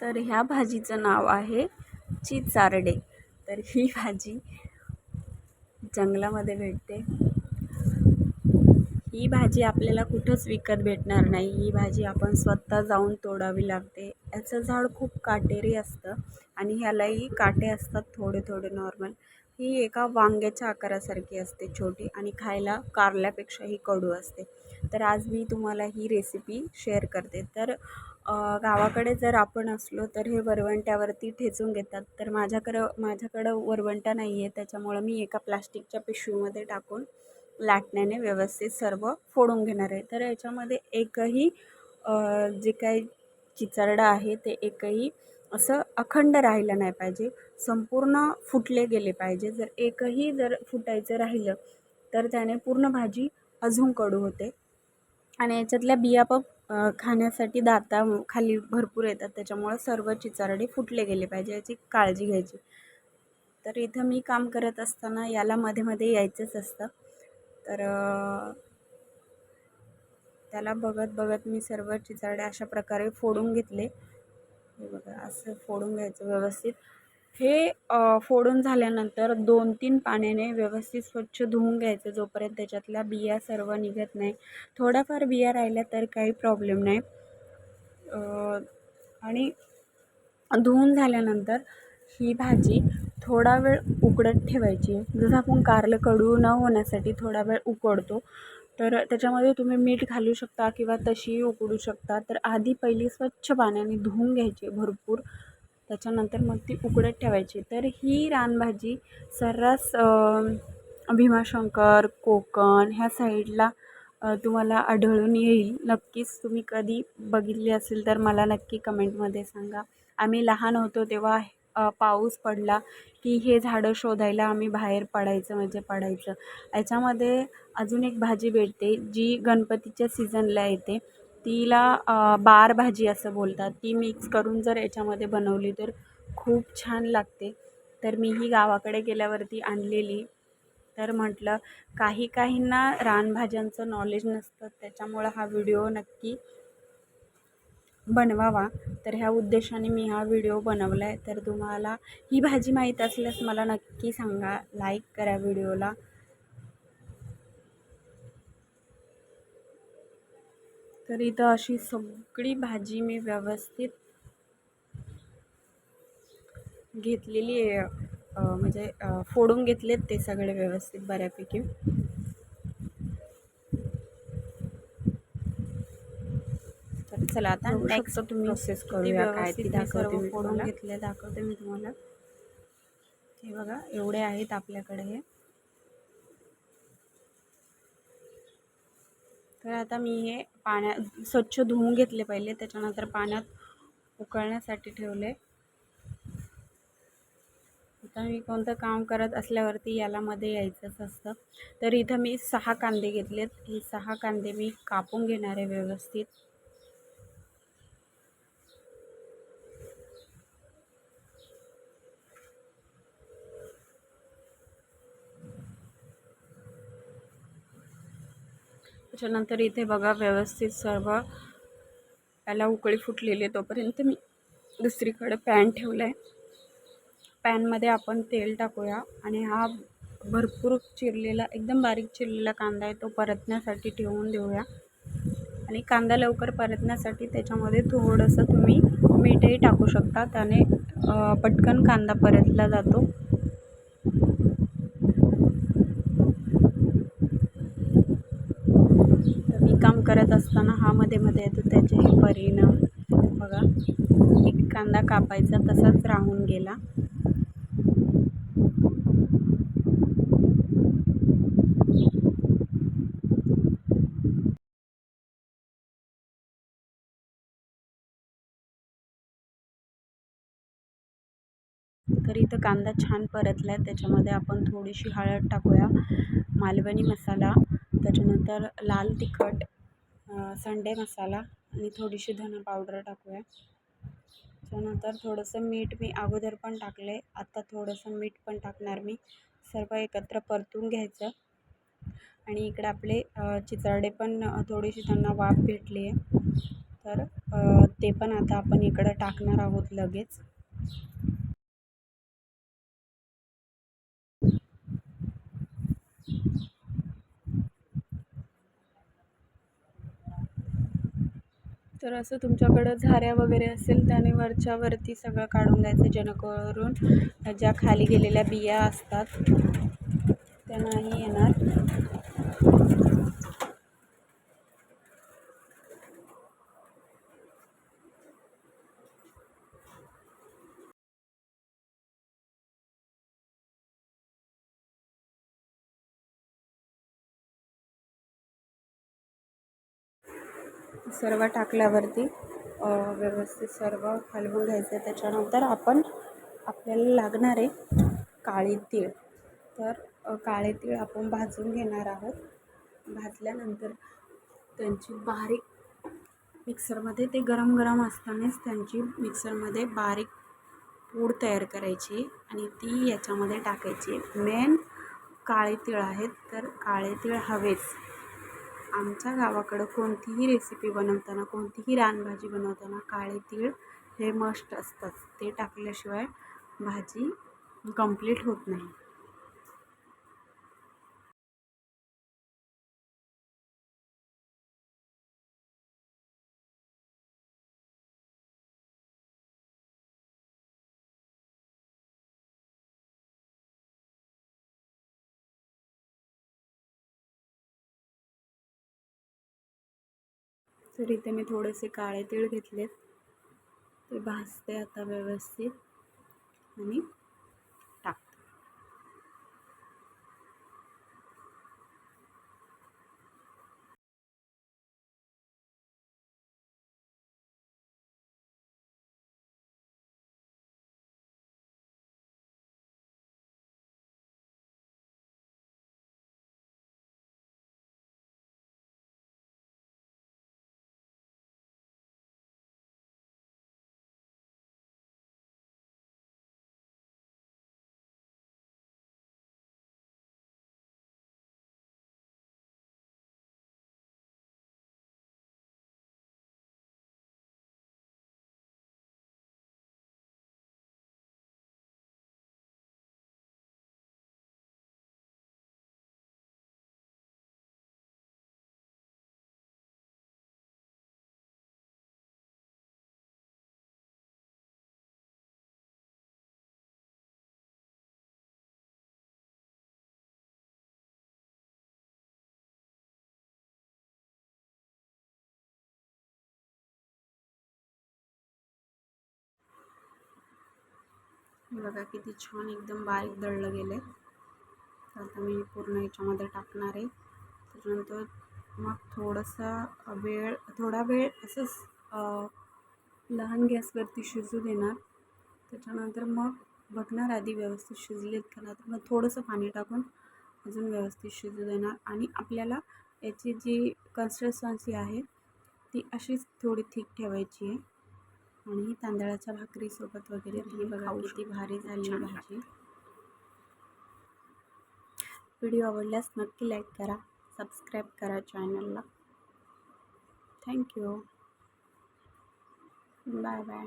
तर ह्या भाजीचं नाव आहे चिचारडे. तर ही भाजी जंगलामध्ये भेटते. ही भाजी आपल्याला कुठंच विकत भेटणार नाही. ही भाजी आपण स्वतः जाऊन तोडावी लागते. याचं झाड खूप काटेरी असतं आणि ह्यालाही काटे असतात थोडे थोडे नॉर्मल ही एका वांग्याच्या आकारासारखी असते छोटी आणि खायला कारल्यापेक्षाही कडू असते. तर आज मी तुम्हाला ही रेसिपी शेअर करते. तर गावाकडे जर आपण असलो तर हे वरवंट्यावरती ठेचून घेतात. तर माझ्याकडं माझ्याकडं वरवंटा नाही आहे. त्याच्यामुळं मी एका प्लास्टिकच्या पिशवीमध्ये टाकून लाटण्याने व्यवस्थित सर्व फोडून घेणार आहे. तर याच्यामध्ये एकही जे काही चिचरडं आहे ते एकही असं अखंड राहिलं नाही पाहिजे. संपूर्ण फुटले गेले पाहिजे. जर एकही जर फुटायचं राहिलं तर त्याने पूर्ण भाजी अजून कडू होते. आणि याच्यातल्या बिया पण खाण्यासाठी दाता खाली भरपूर येतात. त्याच्यामुळं सर्व चिचारडे फुटले गेले पाहिजे याची काळजी घ्यायची. तर इथं मी काम करत असताना याला मध्ये मध्ये यायचंच असतं. तर त्याला बघत बघत मी सर्व चिचारडे अशा प्रकारे फोडून घेतले. हे बघा असं फोडून घ्यायचं व्यवस्थित. हे फोडून झाल्यानंतर दोन तीन पाण्याने व्यवस्थित स्वच्छ धुवून घ्यायचं. जोपर्यंत त्याच्यातल्या बिया सर्व निघत नाही. थोड्याफार बिया राहिल्या तर काही प्रॉब्लेम नाही. आणि धुवून झाल्यानंतर ही भाजी थोडा वेळ उकडत ठेवायची. जसं आपण कारलं कडू न होण्यासाठी थोडा वेळ उकडतो तर त्याच्यामध्ये तुम्ही मीठ घालू शकता किंवा तशीही उकडू शकता. तर आधी पहिली स्वच्छ पाण्याने धुवून घ्यायची भरपूर. त्याच्यानंतर मग ती उकडत ठेवायची. तर ही रानभाजी सर्रास भीमाशंकर कोकण ह्या साईडला तुम्हाला आढळून येईल. नक्कीच तुम्ही कधी बघितली असेल तर मला नक्की कमेंटमध्ये सांगा. आम्ही लहान होतो तेव्हा पाऊस पडला की हे झाडं शोधायला आम्ही बाहेर पडायचं म्हणजे पडायचं. याच्यामध्ये अजून एक भाजी भेटते जी गणपतीच्या सीझनला येते. तिला बार भाजी असं बोलतात. ती मिक्स करून जर याच्यामध्ये बनवली तर खूप छान लागते. तर मी ही गावाकडे गेल्यावरती आणलेली. तर म्हटलं काही काहींना रानभाज्यांचं नॉलेज नसतं त्याच्यामुळं हा व्हिडिओ नक्की बनवावा. तर ह्या उद्देशाने मी हा व्हिडिओ बनवला आहे तर तुम्हाला ही भाजी माहीत असल्यास मला नक्की सांगा. लाईक करा व्हिडिओला तर इथं अशी सगळी भाजी मी व्यवस्थित घेतलेली आहे. म्हणजे फोडून घेतलेत ते सगळे व्यवस्थित बऱ्यापैकी. तर चला आता नेक्स्ट तुम्ही प्रोसेस करूया काय ती दाखवते फोडून घेतले दाखवते मी तुम्हाला. हे बघा एवढे आहेत आपल्याकडे हे. तर आता मी हे पाण्यात स्वच्छ धुवून घेतले पहिले. त्याच्यानंतर पाण्यात उकळण्यासाठी ठेवले. आता मी कोणतं काम करत असल्यावरती याला मध्ये यायचंच असतं. तर इथं मी सहा कांदे घेतलेत. हे सहा कांदे मी कापून घेणार आहे व्यवस्थित. त्याच्यानंतर इथे बघा व्यवस्थित सर्व याला उकळी फुटलेली तोपर्यंत मी दुसरीकडे पॅन ठेवलं आहे पॅनमध्ये आपण तेल टाकूया आणि हा भरपूर चिरलेला एकदम बारीक चिरलेला कांदा आहे तो परतण्यासाठी ठेवून देऊया. आणि कांदा लवकर परतण्यासाठी त्याच्यामध्ये थोडंसं तुम्ही मीठही टाकू शकता. त्याने पटकन कांदा परतला जातो काम करत असताना हा मध्ये मध्ये येतो. त्याचे हे परिणाम बघा. एक कांदा कापायचा तसाच राहून गेला. तर इथं कांदा छान परतला आहे त्याच्यामध्ये आपण थोडीशी हळद टाकूया. मालवणी मसाला. त्याच्यानंतर लाल तिखट. संडे मसाला आणि थोडीशी धना पावडर टाकूया. त्यानंतर थोडंसं मीठ मी अगोदर पण टाकले आता थोडंसं मीठ पण टाकणार मी. सर्व एकत्र परतून घ्यायचं. आणि इकडे आपले चितरडे पण थोडीशी त्यांना वाफ भेटली आहे. तर ते पण आता आपण इकडं टाकणार आहोत लगेच. तर असं तुमच्याकडं झाऱ्या वगैरे असेल त्याने वरच्यावरती सगळं काढून द्यायचं जेणेकरून ज्या खाली गेलेल्या बिया असतात त्या नाही येणार. सर्व टाकल्यावरती व्यवस्थित सर्व हलवून घ्यायचं त्याच्यानंतर आपण आपल्याला लागणार आहे काळी तीळ. तर काळे तीळ आपण भाजून घेणार आहोत. भाजल्यानंतर त्यांची बारीक मिक्सरमध्ये ते गरम गरम असतानाच त्यांची मिक्सरमध्ये बारीक पूड तयार करायची आणि ती याच्यामध्ये टाकायची. मेन काळे तीळ आहेत तर काळे तीळ हवेच. आमच्या गावाकडं कोणतीही रेसिपी बनवताना कोणतीही रानभाजी बनवताना काळे तीळ हे मस्ट असतात ते टाकल्याशिवाय भाजी कंप्लीट होत नाही. तर इथे मी थोडेसे काळे तीळ घेतलेत. ते भाजते आता व्यवस्थित. आणि बघा किती छान एकदम बारीक दळलं गेलं आहे आता मी पूर्ण याच्यामध्ये टाकणार आहे. त्याच्यानंतर मग थोडासा वेळ थोडा वेळ असंच लहान गॅसवरती शिजू देणार. त्याच्यानंतर मग बघणार आधी व्यवस्थित शिजलेत का नाही. तर मग थोडंसं पाणी टाकून अजून व्यवस्थित शिजू देणार. आणि आपल्याला याची जी कन्सिस्टन्सी आहे ती अशीच थोडी थिक ठेवायची आहे. आणि तांदळाच्या भाकरीसोबत वगैरे तुम्ही बघा किती भारी झाली भाजी. व्हिडिओ आवडल्यास नक्की लाईक करा सबस्क्राईब करा चॅनलला. Thank you. Bye bye.